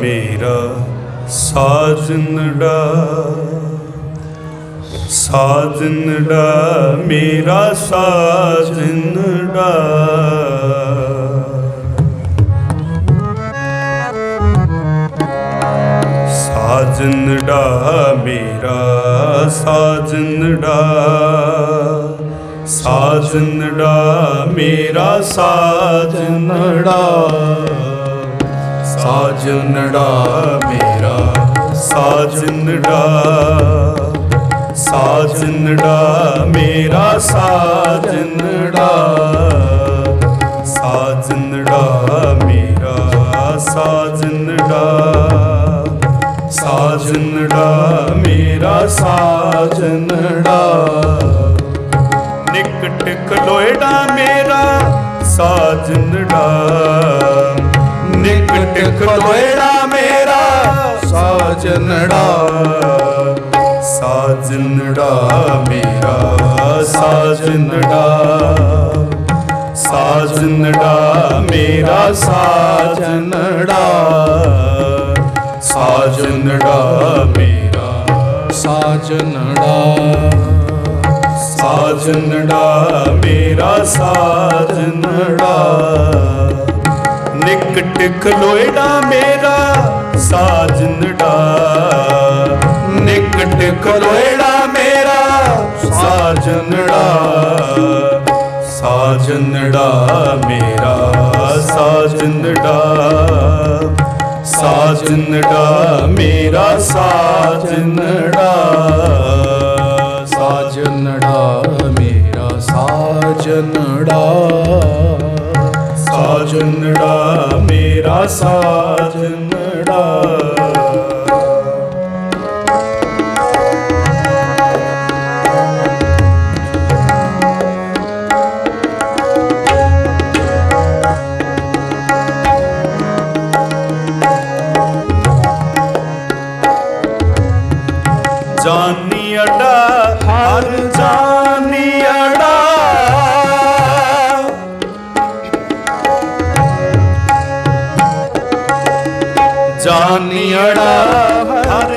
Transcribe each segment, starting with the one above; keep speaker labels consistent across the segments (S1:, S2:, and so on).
S1: ਮੇਰਾ ਸਾਜਨੜਾ ਸਾਜਨੜਾ ਮੇਰਾ ਸਾਜਨੜਾ ਸਾਜਨੜਾ ਮੇਰਾ ਸਾਜਨੜਾ ਸਾਜਨੜਾ ਮੇਰਾ ਸਾਜਨੜਾ ਸਾਜਨੜਾ ਮੇਰਾ ਸਾਜਨੜਾ ਸਾਜਨੜਾ ਮੇਰਾ ਸਾਜਨੜਾ ਸਾਜਨੜਾ ਮੇਰਾ ਸਾਜਨੜਾ ਸਾਜਨੜਾ ਮੇਰਾ ਸਾਜਨੜਾ ਨਿਕਟ ਖਲੋਇੜਾ ਮੇਰਾ ਸਾਜਨੜਾ ਨਿਕਟ ਖਲੋਇੜਾ ਮੇਰਾ
S2: ਸਾਜਨੜਾ
S1: ਸਾਜਨੜਾ ਮੇਰਾ ਸਾਜਨੜਾ ਸਾਜਨੜਾ ਮੇਰਾ ਸਾਜਨੜਾ ਸਾਜਨੜਾ ਮੇਰਾ
S2: ਸਾਜਨੜਾ
S1: ਸਾਜਨੜਾ ਮੇਰਾ ਸਾਜਨੜਾ ਨਿਕਟ ਖਲੋਇੜਾ ਮੇਰਾ ਸਾਜਨ ਸਾਜਨੜਾ ਨਿਕਟ ਖਲੋਇੜਾ ਮੇਰਾ ਸਾਜਨੜਾ ਸਾਜਨੜਾ ਮੇਰਾ ਸਾਜਨੜਾ ਸਾਜਨੜਾ ਮੇਰਾ ਸਾਜਨੜਾ
S2: ਸਾਜਨੜਾ ਮੇਰਾ ਸਾਜਨੜਾ
S1: ਸਾਜਨੜਾ ਮੇਰਾ ਸਾਜਨੜਾ। ਜਾਨੀ ਜਾਨੀੜਾ ਹਰ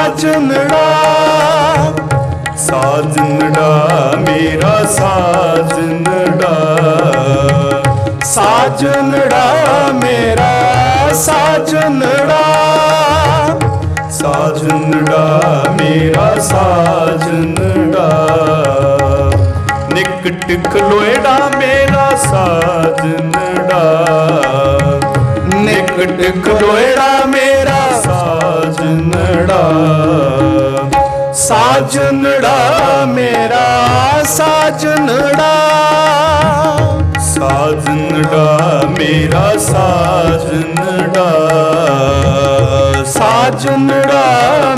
S2: ਸਾਜਨੜਾ ਸਾਜਨੜਾ,
S1: ਮੇਰਾ ਸਾਜਨੜਾ।
S2: ਸਾਜਨੜਾ, ਮੇਰਾ ਸਾਜਨੜਾ
S1: ਸਾਜਨੜਾ, ਮੇਰਾ ਸਾਜਨੜਾ। ਨਿਕਟ ਖਲੋਇੜਾ ਮੇਰਾ ਸਾਜਨੜਾ। ਨਿਕਟ ਖਲੋਇੜਾ ਮੇਰਾ ਸਾਜਨੜਾ।
S2: ਸਾਜਨੜਾ ਮੇਰਾ ਸਾਜਨੜਾ।
S1: ਸਾਜਨੜਾ ਮੇਰਾ ਸਾਜਨੜਾ।
S2: ਸਾਜਨੜਾ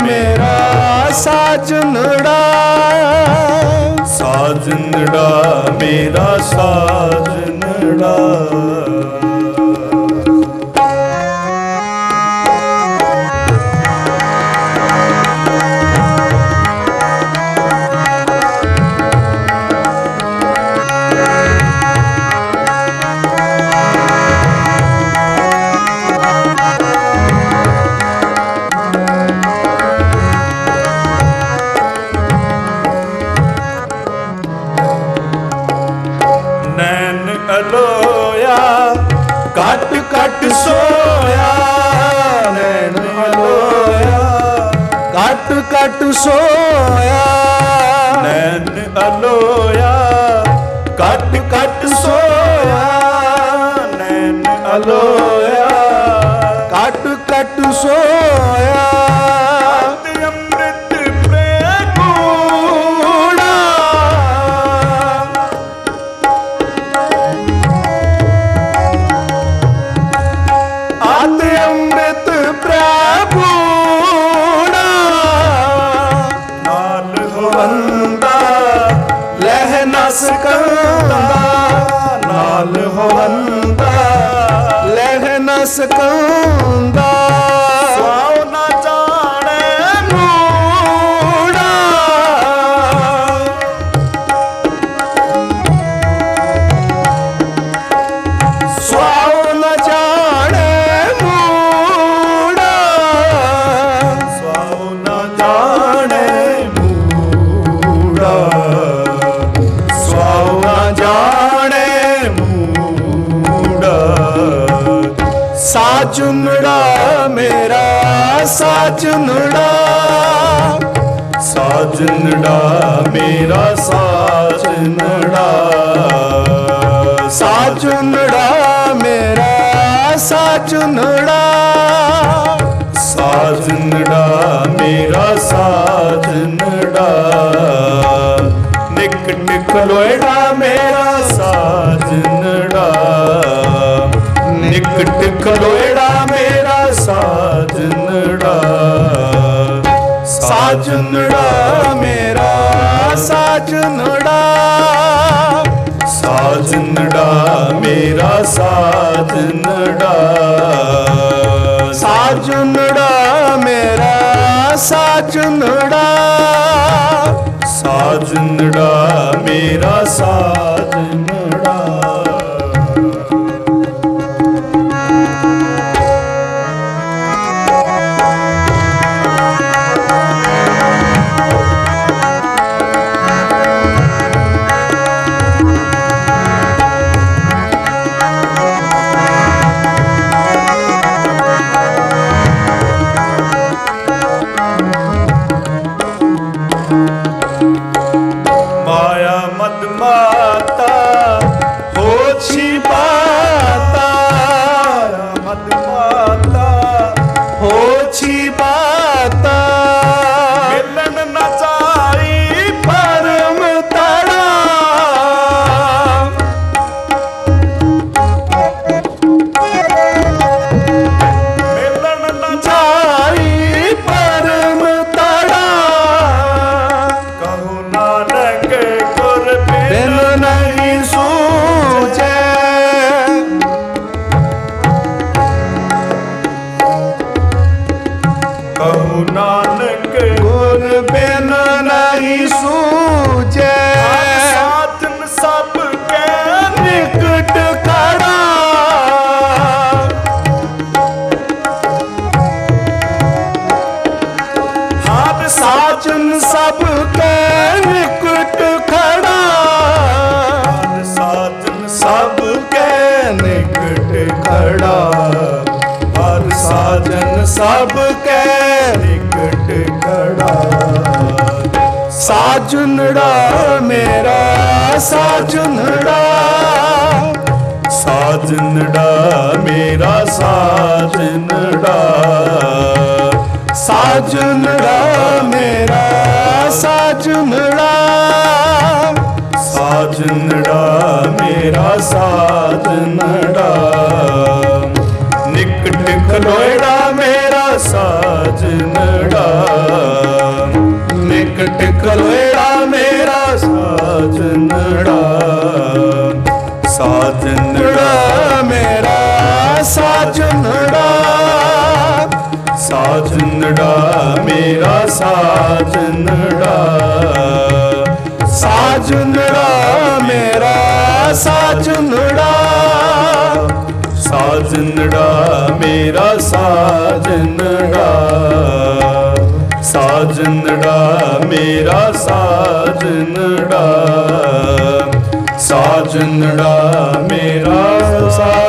S2: ਮੇਰਾ ਸਾਜਨੜਾ।
S1: ਸਾਜਨੜਾ ਮੇਰਾ ਸਾਜਨੜਾ।
S2: ਕੱਟ ਕੱਟ ਨੈਣ ਅਲੋਇਆ ਸਕੰਦਾ ਸਾਜੁਨੜਾ, ਸਾਜਨੜਾ,
S1: ਮੇਰਾ ਸਾਜਨੜਾ।
S2: ਸਾਜੁਨੜਾ, ਮੇਰਾ ਸਾਜੁਨੜਾ।
S1: ਸਾਜਨੜਾ, ਮੇਰਾ ਸਾਜਨੜਾ। ਨਿਕਟ ਖਲੋਇੜਾ ਮੇਰਾ ਸਾਜਨੜਾ। ਨਿਕਟ ਖਲੋਇ ਸਾਜੁਨੜਾ
S2: ਮੇਰਾ ਸਾਜੁਨੜਾ
S1: ਸਾਜਨੜਾ ਮੇਰਾ ਸਾਜਨੜਾ
S2: ਸਾਜੁਨੜਾ ਮੇਰਾ ਸਾਜੁਨੜਾ
S1: ਸਾਜਨੜਾ ਮੇਰਾ ਸਾਜਨੜਾ ਸਭ ਕੈ
S2: ਨਿਕਟ ਖੜਾ। ਸਾਜਨੜਾ ਮੇਰਾ ਸਾਜਨੜਾ
S1: ਸਾਜਨੜਾ ਮੇਰਾ ਸਾਜਨੜਾ
S2: ਸਾਜਨੜਾ ਮੇਰਾ ਸਾਜਨੜਾ
S1: ਸਾਜਨੜਾ ਮੇਰਾ ਸਾਜਨੜਾ ਨਿਕਟ ਮੇਰਾ ਸਾਜਨੜਾ ਸਾਜਨੜਾ ਸਾਜਨੜਾ
S2: ਮੇਰਾ ਸਾਜਨੜਾ
S1: ਸਾਜਨੜਾ ਮੇਰਾ ਸਾਜਨੜਾ
S2: ਸਾਜਨੜਾ ਮੇਰਾ ਸਾਜਨੜਾ
S1: ਸਾਜਨੜਾ ਮੇਰਾ ਸਾਜਨੜਾ ਸਾਜਨੜਾ ਮੇਰਾ ਸਾਜਨੜਾ ਸਾਜਨੜਾ ਮੇਰਾ ਸਾ